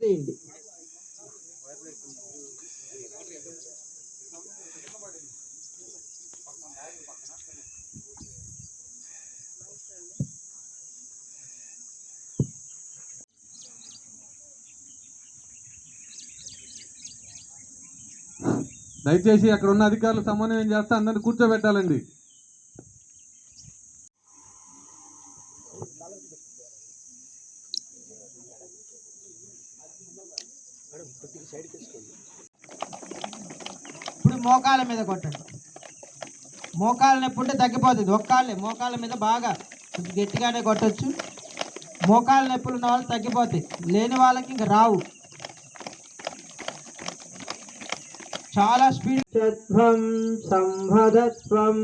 తీయండి దయచేసి అక్కడ ఉన్న అధికారులు సమన్వయం చేస్తే అందరిని కూర్చోబెట్టాలండి. ఇప్పుడు మోకాల మీద కొట్టండి. మోకాలు నొప్పి ఉంటే తగ్గిపోతుంది. ఒక్కాళ్ళే మోకాళ్ళ మీద బాగా గట్టిగానే కొట్టచ్చు. మోకాళ్ళ నొప్పులు ఉన్న వాళ్ళు తగ్గిపోతాయి. లేని వాళ్ళకి ఇంక రావు. చాలా స్పీడ్ సత్వం సంవదత్వం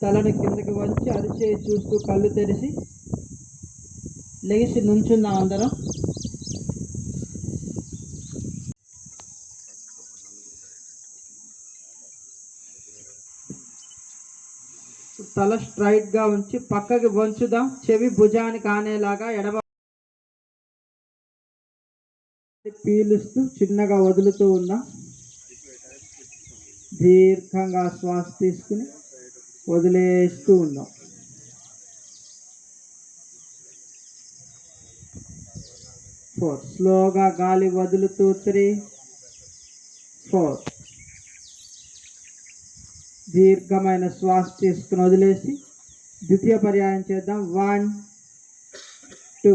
తలను కిందకి వంచి అరిచేయి చూస్తూ కళ్ళు తెరిచి లెగిసి నుంచుందాం అందరం. తల స్ట్రైట్గా ఉంచి పక్కకి వంచుదాం. చెవి భుజానికి ఆనేలాగా ఎడమ పీలుస్తూ చిన్నగా వదులుతూ ఉన్నా దీర్ఘంగా శ్వాస తీసుకుని వదిలేస్తూ ఉన్నాం. ఫోర్ స్లోగా గాలి వదులుతూ త్రీ ఫోర్ దీర్ఘమైన శ్వాస తీసుకుని వదిలేసి ద్వితీయ పర్యాయం చేద్దాం. వన్ టూ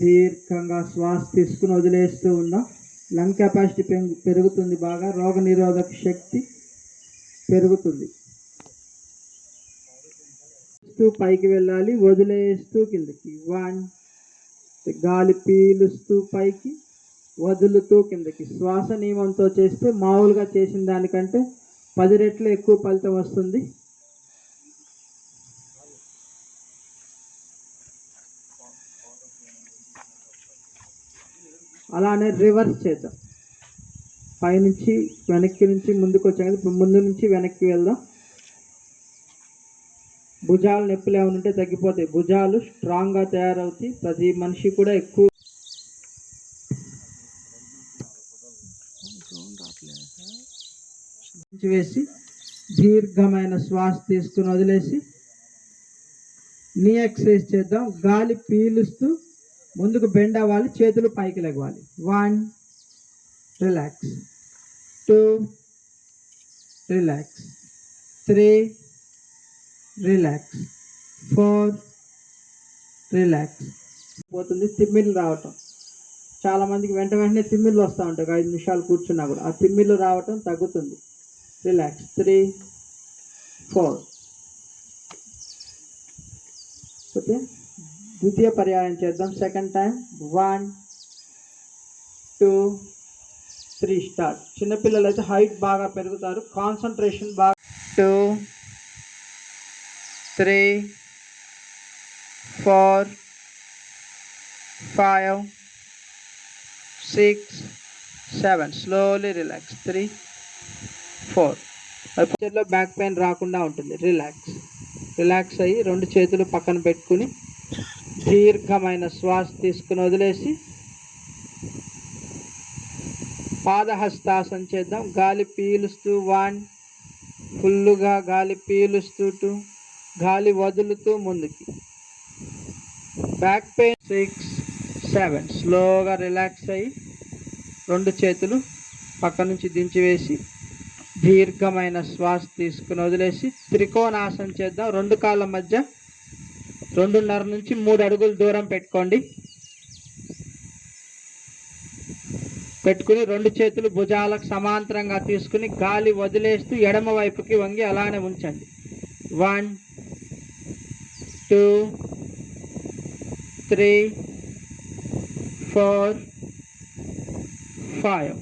దీర్ఘంగా శ్వాస తీసుకుని వదిలేస్తూ ఉన్నా లంగ్ కెపాసిటీ పెరుగుతుంది బాగా. రోగ నిరోధక శక్తి పెరుగుతుంది. పైకి వెళ్ళాలి. వదిలేస్తూ కిందకి. వన్ గాలి పీలుస్తూ పైకి. వదులుతూ కిందకి. శ్వాస నియమంతో చేస్తే మామూలుగా చేసిన దానికంటే పది రెట్లు ఎక్కువ ఫలితం వస్తుంది. అలానే రివర్స్ చేద్దాం. పైనుంచి వెనక్కి నుంచి ముందుకు వచ్చాం కదా ఇప్పుడు ముందు నుంచి వెనక్కి వెళ్దాం. భుజాలు నొప్పులు ఏమైనా ఉంటే తగ్గిపోతాయి. భుజాలు స్ట్రాంగ్గా తయారవుతాయి. ప్రతి మనిషి కూడా ఎక్కువ వేసి దీర్ఘమైన శ్వాస తీసుకుని వదిలేసి నీ ఎక్సర్సైజ్ చేద్దాం. గాలి పీలుస్తూ ముందుకు బెండ్ అవ్వాలి చేతులు పైకి లెగవాలి. One relax two relax three relax four relax పోతుంది తిమ్మిళ్ళు రావటం. చాలామందికి వెంట వెంటనే తిమ్మిళ్ళు వస్తూ ఉంటాయి. ఒక ఐదు నిమిషాలు కూర్చున్నా కూడా. ఆ తిమ్మిళ్ళు రావటం తగ్గుతుంది. రిలాక్స్ త్రీ ఫోర్ ఓకే ద్వితీయ పర్యాయం చేద్దాం. Second time one two three start చిన్నపిల్లలు అయితే హైట్ బాగా పెరుగుతారు. కాన్సన్ట్రేషన్ బాగా two three four five six seven slowly relax three four ఫ్యూచర్లో బ్యాక్ పెయిన్ రాకుండా ఉంటుంది. రిలాక్స్ రిలాక్స్ అయ్యి రెండు చేతులు పక్కన పెట్టుకుని దీర్ఘమైన శ్వాస తీసుకుని వదిలేసి పాదహస్తాసన చేద్దాం. గాలి పీలుస్తూ వన్ ఫుల్లుగా గాలి పీలుస్తూ గాలి వదులుతూ ముందుకి. Back pain six seven. స్లోగా రిలాక్స్ అయ్యి రెండు చేతులు పక్క నుంచి దించివేసి దీర్ఘమైన శ్వాస తీసుకుని వదిలేసి త్రికోణాసనం చేద్దాం. రెండు కాళ్ళ మధ్య రెండున్నర నుంచి మూడు అడుగులు దూరం పెట్టుకోండి. పెట్టుకుని రెండు చేతులు భుజాలకు సమాంతరంగా తీసుకుని గాలి వదిలేస్తూ ఎడమ వైపుకి వంగి అలానే ఉంచండి. One two three four five.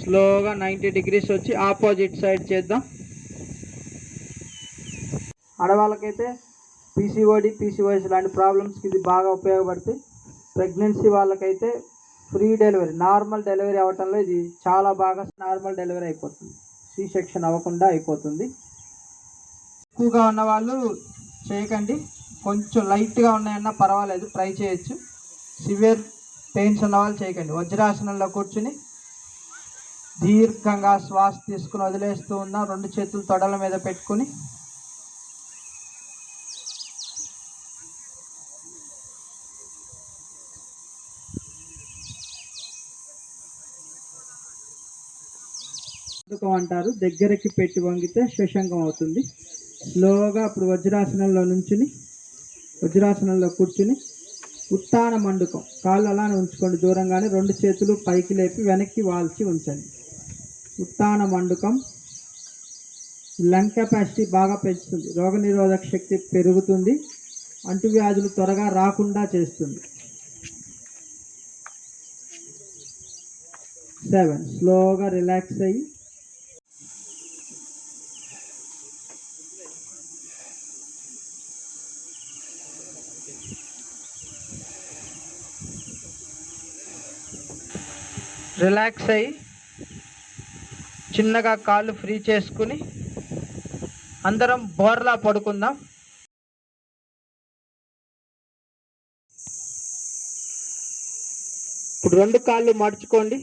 స్లోగా నైంటీ డిగ్రీస్ వచ్చి ఆపోజిట్ సైడ్ చేద్దాం. ఆడవాళ్ళకైతే పీసీఓడి పీసీఓఎస్ లాంటి ప్రాబ్లమ్స్కి ఇది బాగా ఉపయోగపడుతుంది ప్రెగ్నెన్సీ వాళ్ళకైతే ఫ్రీ డెలివరీ నార్మల్ డెలివరీ అవ్వటంలో ఇది చాలా బాగా నార్మల్ డెలివరీ అయిపోతుంది. సి సెక్షన్ అవ్వకుండా అయిపోతుంది. ఎక్కువగా ఉన్న వాళ్ళు చేయకండి. కొంచెం లైట్గా ఉన్నాయన్నా పర్వాలేదు ట్రై చేయొచ్చు. సివియర్ పెయిన్స్ ఉన్న వాళ్ళు చేయకండి. వజ్రాసనంలో కూర్చుని దీర్ఘంగా శ్వాస తీసుకుని వదిలేస్తూ ఉన్న రెండు చేతులు తొడల మీద పెట్టుకుని శశంకం అంటారు. దగ్గరికి పెట్టి వంగితే శశంకం అవుతుంది. స్లోగా అప్పుడు వజ్రాసనంలో నుంచుని వజ్రాసనంలో కూర్చుని ఉత్తాన మండుకం. కాళ్ళు అలానే ఉంచుకోండి. దూరంగానే రెండు చేతులు పైకి లేపి వెనక్కి వాల్చి ఉంచండి. ఉత్తాన మండుకం లంగ్ కెపాసిటీ బాగా పెంచుతుంది. రోగనిరోధక శక్తి పెరుగుతుంది. అంటువ్యాధులు త్వరగా రాకుండా చేస్తుంది. సెవెన్. స్లోగా రిలాక్స్ అయ్యి రిలాక్స్ అయ్యి చిన్నగా కాళ్ళు ఫ్రీ చేసుకుని అందరం బోర్లా పడుకుందాం. ఇప్పుడు రెండు కాళ్ళు మడుచుకోండి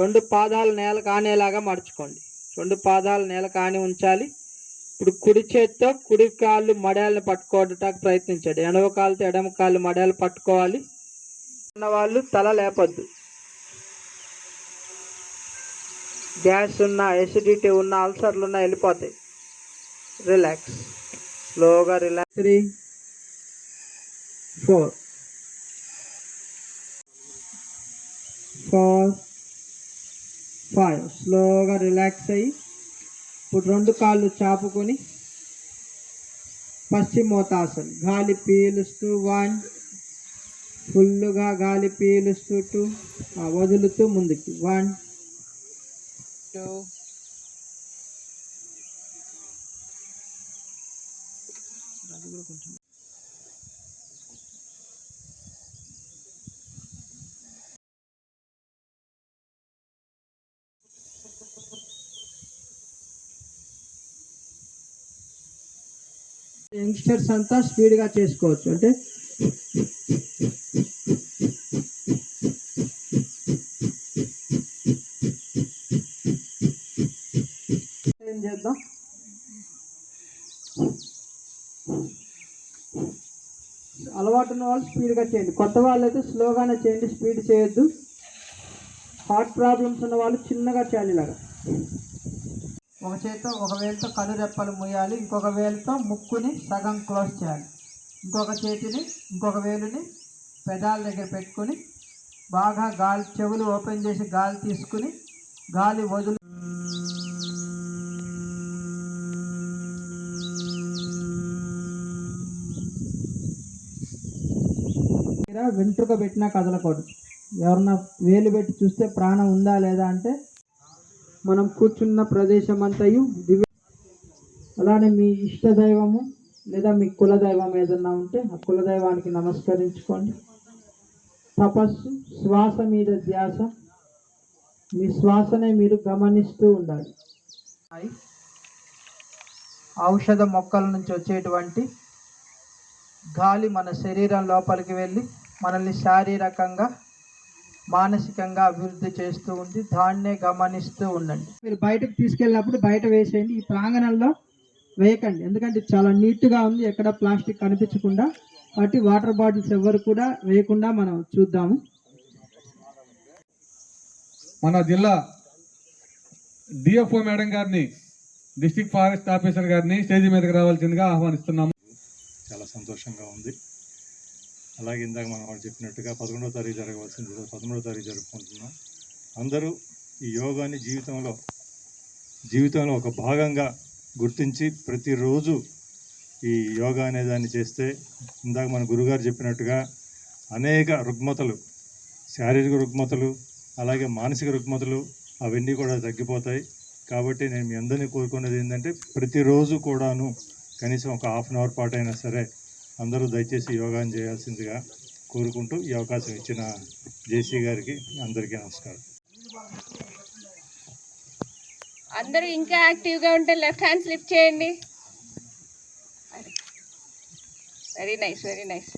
రెండు పాదాలు నేల కానేలాగా మడుచుకోండి రెండు పాదాలు నేల కాని ఉంచాలి. ఇప్పుడు కుడి చేత్తో కుడి కాళ్ళు మడాలను పట్టుకోవడానికి ప్రయత్నించండి. ఎడమ కాళ్ళతో ఎడమ కాళ్ళు మడాలు పట్టుకోవాలి. ఉన్నవాళ్ళు తల లేపొద్దు. గ్యాస్ ఉన్న ఎసిడిటీ ఉన్న అల్సర్లు ఉన్న వెళ్ళిపోతాయి. రిలాక్స్ స్లోగా relax three four four five స్లోగా రిలాక్స్ అయ్యి ఇప్పుడు రెండు కాళ్ళు చాపుకొని పశ్చిమోతాసన్. గాలి పీలుస్తూ వన్ ఫుల్గా గాలి పీలుస్తూ టూ వదులుతూ ముందుకి. వన్ టూ యంగ్స్టర్స్ అంతా స్పీడ్గా చేసుకోవచ్చు. అంటే ఏం చేద్దాం? అలవాటు ఉన్న వాళ్ళు స్పీడ్గా చేయండి. కొత్త వాళ్ళు అయితే స్లోగానే చేయండి స్పీడ్ చేయొద్దు. హార్ట్ ప్రాబ్లమ్స్ ఉన్న వాళ్ళు చిన్నగా చేయాలి ఇలాగా. ఒక చేతితో ఒక వేలుతో కళ్ళు రెప్పలు మూయాలి ఇంకొక వేలుతో ముక్కుని సగం క్లోజ్ చేయాలి. ఇంకొక చేతిని ఇంకొక వేలుని పెదాల దగ్గర పెట్టుకొని బాగా గాలి చెవులు ఓపెన్ చేసి గాలి తీసుకుని గాలి వదులు దగ్గర వెంట్రుక పెట్టినా కదలకూడదు. ఎవరన్నా వేలు పెట్టి చూస్తే ప్రాణం ఉందా లేదా అంటే మనం కూర్చున్న ప్రదేశం అంతయు దివ్య అలానే మీ ఇష్ట దైవము లేదా మీ కులదైవం ఏదన్నా ఉంటే ఆ కులదైవానికి నమస్కరించుకోండి. తపస్సు శ్వాస మీద ధ్యాస మీ శ్వాసనే మీరు గమనిస్తూ ఉండాలి. ఔషధ మొక్కల నుంచి వచ్చేటువంటి గాలి మన శరీరం లోపలికి వెళ్ళి మనల్ని శారీరకంగా మానసికంగా అభివృద్ధి చేస్తూ ఉంది దాన్నే గమనిస్తూ ఉండండి. మీరు బయటకు తీసుకెళ్ళినప్పుడు బయట వేసేయండి. ఈ ప్రాంగణంలో వేయకండి. ఎందుకంటే చాలా నీట్గా ఉంది. ఎక్కడ ప్లాస్టిక్ కనిపించకుండా కాబట్టి వాటర్ బాటిల్స్ ఎవరు కూడా వేయకుండా మనం చూద్దాము. మన జిల్లా డిఎఫ్ఓ మేడం గారిని డిస్ట్రిక్ట్ ఫారెస్ట్ ఆఫీసర్ గారిని స్టేజ్ మీదకి రావాల్సిందిగా ఆహ్వానిస్తున్నాము. చాలా సంతోషంగా ఉంది. అలాగే ఇందాక మనం వాళ్ళు చెప్పినట్టుగా పదకొండవ తారీఖు జరగవలసింది ఈరోజు తారీఖు జరుపుకుంటున్నాం. అందరూ ఈ యోగాని జీవితంలో జీవితంలో ఒక భాగంగా గుర్తించి ప్రతిరోజు ఈ యోగా అనే దాన్ని చేస్తే ఇందాక మన గురుగారు చెప్పినట్టుగా అనేక రుగ్మతలు శారీరక రుగ్మతలు అలాగే మానసిక రుగ్మతలు అవన్నీ కూడా తగ్గిపోతాయి. కాబట్టి నేను మీ అందరినీ కోరుకునేది ఏంటంటే ప్రతిరోజు కూడాను కనీసం ఒక హాఫ్ అన్ అవర్ పాటు అయినా సరే అందరూ దయచేసి యోగాని చేయాల్సిందిగా కోరుకుంటూ ఈ అవకాశం ఇచ్చిన జేసీ గారికి అందరికీ నమస్కారం. అందరూ ఇంకా యాక్టివ్గా ఉంటే లెఫ్ట్ హ్యాండ్స్ లిఫ్ట్ చేయండి. Very nice very nice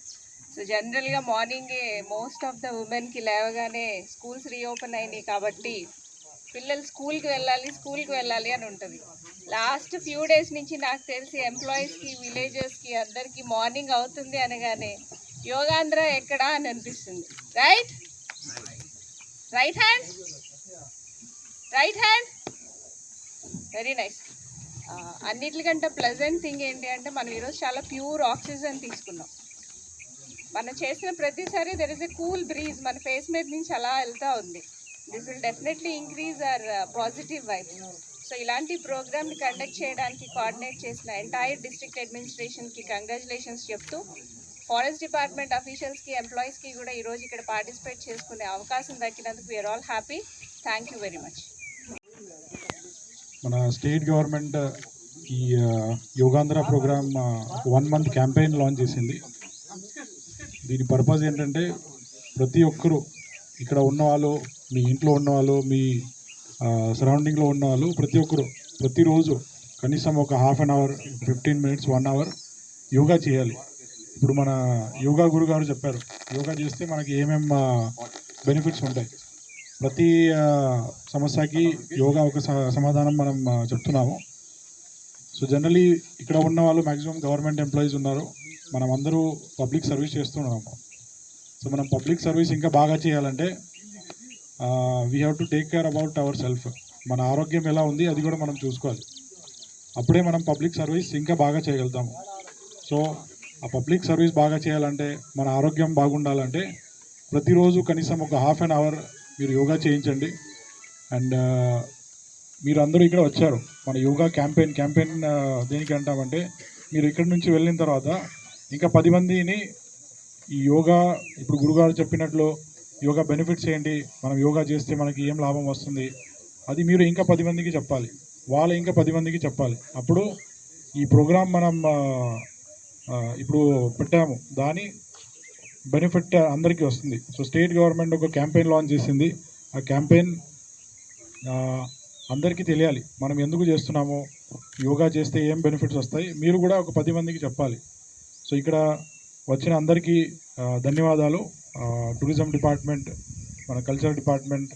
so జనరల్గా మార్నింగే మోస్ట్ ఆఫ్ ద ఉమెన్కి లేవగానే స్కూల్స్ రీఓపెన్ అయినాయి కాబట్టి పిల్లలు స్కూల్కి వెళ్ళాలి స్కూల్కి వెళ్ళాలి అని ఉంటుంది. లాస్ట్ ఫ్యూ డేస్ నుంచి నాకు తెలిసి ఎంప్లాయీస్కి విలేజెస్కి అందరికీ మార్నింగ్ అవుతుంది అనగానే యోగాంధ్ర ఎక్కడా? అని అనిపిస్తుంది. Right right hand right hand very nice అన్నిటికంటే ప్లెజెంట్ థింగ్ ఏంటి అంటే మనం ఈరోజు చాలా ప్యూర్ ఆక్సిజన్ తీసుకున్నాం. మనం చేసిన ప్రతిసారి there is a cool breeze మన ఫేస్ మీద నుంచి అలా వెళ్తూ ఉంది. This will definitely increase our positive vibes so ఇలాంటి ప్రోగ్రామ్ని కండక్ట్ చేయడానికి కోఆర్డినేట్ చేసిన ఎంటైర్ డిస్ట్రిక్ట్ అడ్మినిస్ట్రేషన్కి కంగ్రాచులేషన్స్ చెప్తూ ఫారెస్ట్ డిపార్ట్మెంట్ అఫీషియల్స్కి ఎంప్లాయీస్కి కూడా ఈరోజు ఇక్కడ పార్టిసిపేట్ చేసుకునే అవకాశం దక్కినందుకు we are all happy thank you very much మన స్టేట్ గవర్నమెంట్ ఈ Yogandhra program one month campaign launch చేసింది. దీని పర్పస్ ఏంటంటే ప్రతి ఒక్కరూ ఇక్కడ ఉన్న వాళ్ళు మీ ఇంట్లో ఉన్నవాళ్ళు మీ సరౌండింగ్లో ఉన్న వాళ్ళు ప్రతి ఒక్కరు ప్రతిరోజు కనీసం ఒక half an hour fifteen minutes one hour yoga చేయాలి. ఇప్పుడు మన యోగా గురు గారు చెప్పారు యోగా చేస్తే మనకి ఏమేం బెనిఫిట్స్ ఉంటాయి. ప్రతి సమస్యకి యోగా ఒక స- సమాధానం మనం చెప్తున్నాము. సో జనరలీ ఇక్కడ ఉన్న వాళ్ళు మ్యాక్సిమం గవర్నమెంట్ ఎంప్లాయీస్ ఉన్నారు. మనం అందరూ పబ్లిక్ సర్వీస్ చేస్తున్నాము సో మనం పబ్లిక్ సర్వీస్ ఇంకా బాగా చేయాలంటే we have to take care about our self మన ఆరోగ్యం ఎలా ఉంది అది కూడా మనం చూసుకోవాలి. అప్పుడే మనం పబ్లిక్ సర్వీస్ ఇంకా బాగా చేయగలుగుతాము. సో ఆ పబ్లిక్ సర్వీస్ బాగా చేయాలంటే మన ఆరోగ్యం బాగుండాలంటే ప్రతిరోజు కనీసం ఒక హాఫ్ అన్ అవర్ మీరు యోగా చేయించండి. అండ్ మీరు అందరూ ఇక్కడ వచ్చారు. మన యోగా క్యాంపెయిన్ క్యాంపెయిన్ దేనికి అంటామంటే మీరు ఇక్కడ నుంచి వెళ్ళిన తర్వాత ఇంకా పది మందిని ఈ యోగా ఇప్పుడు గురుగారు చెప్పినట్లు యోగా బెనిఫిట్స్ ఏంటి మనం యోగా చేస్తే మనకి ఏం లాభం వస్తుంది? అది మీరు ఇంకా పది మందికి చెప్పాలి. వాళ్ళు ఇంకా పది మందికి చెప్పాలి. అప్పుడు ఈ ప్రోగ్రాం మనం ఇప్పుడు పెట్టాము. దాని బెనిఫిట్ అందరికీ వస్తుంది. సో స్టేట్ గవర్నమెంట్ ఒక క్యాంపెయిన్ లాంచ్ చేసింది. ఆ క్యాంపెయిన్ అందరికీ తెలియాలి. మనం ఎందుకు చేస్తున్నాము? యోగా చేస్తే ఏం బెనిఫిట్స్ వస్తాయి? మీరు కూడా ఒక పది మందికి చెప్పాలి. సో ఇక్కడ వచ్చిన అందరికీ ధన్యవాదాలు. టూరిజం డిపార్ట్మెంట్ మన culture department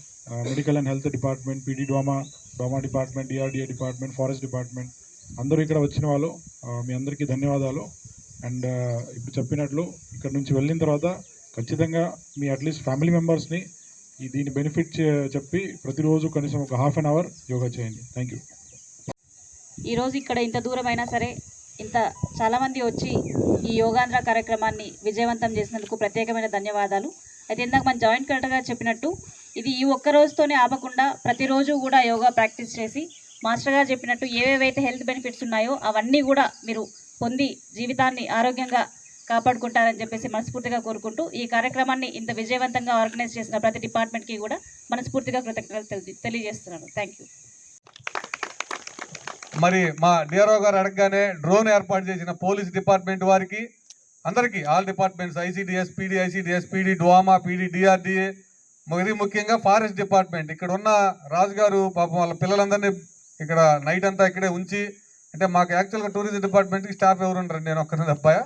medical and health department PD DWAMA DWAMA department DRDA department forest department అందరూ ఇక్కడ వచ్చిన వాళ్ళు మీ అందరికీ ధన్యవాదాలు. అండ్ ఇప్పుడు చెప్పినట్లు ఇక్కడ నుంచి వెళ్ళిన తర్వాత ఖచ్చితంగా మీ అట్లీస్ట్ ఫ్యామిలీ మెంబర్స్ని ఈ దీని బెనిఫిట్ చెప్పి ప్రతిరోజు కనీసం ఒక హాఫ్ అన్ అవర్ యోగా చేయండి. Thank you. ఈరోజు ఇక్కడ ఇంత దూరమైనా అయినా సరే ఇంత చాలామంది వచ్చి ఈ యోగాంధ్ర కార్యక్రమాన్ని విజయవంతం చేసినందుకు ప్రత్యేకమైన ధన్యవాదాలు. అయితే ఇందాక మన జాయింట్ కలెక్టర్ గారు చెప్పినట్టు ఇది ఈ ఒక్క రోజుతోనే ఆపకుండా ప్రతిరోజు కూడా యోగా ప్రాక్టీస్ చేసి మాస్టర్ గారు చెప్పినట్టు ఏవేవైతే హెల్త్ బెనిఫిట్స్ ఉన్నాయో అవన్నీ కూడా మీరు పొంది జీవితాన్ని ఆరోగ్యంగా కాపాడుకుంటారని చెప్పేసి మనస్ఫూర్తిగా కోరుకుంటూ ఈ కార్యక్రమాన్ని ఇంత విజయవంతంగా ఆర్గనైజ్ చేసిన ప్రతి డిపార్ట్మెంట్కి కూడా మనస్ఫూర్తిగా కృతజ్ఞతలు తెలియజేస్తున్నాను. థ్యాంక్ యూ మరి మా డిఆర్ఓ గారు అడగగానే డ్రోన్ ఏర్పాటు చేసిన పోలీస్ డిపార్ట్మెంట్ వారికి అందరికీ all departments ICDS PD ICDS PD DWAMA PD DRDA మరి ముఖ్యంగా ఫారెస్ట్ డిపార్ట్మెంట్. ఇక్కడ ఉన్న రాజు గారు పాపం వాళ్ళ పిల్లలందరినీ ఇక్కడ నైట్ అంతా ఇక్కడే ఉంచి అంటే మాకు యాక్చువల్గా టూరిజం డిపార్ట్మెంట్కి స్టాఫ్ ఎవరు ఉండరు నేను ఒక్కరిని తప్పాయా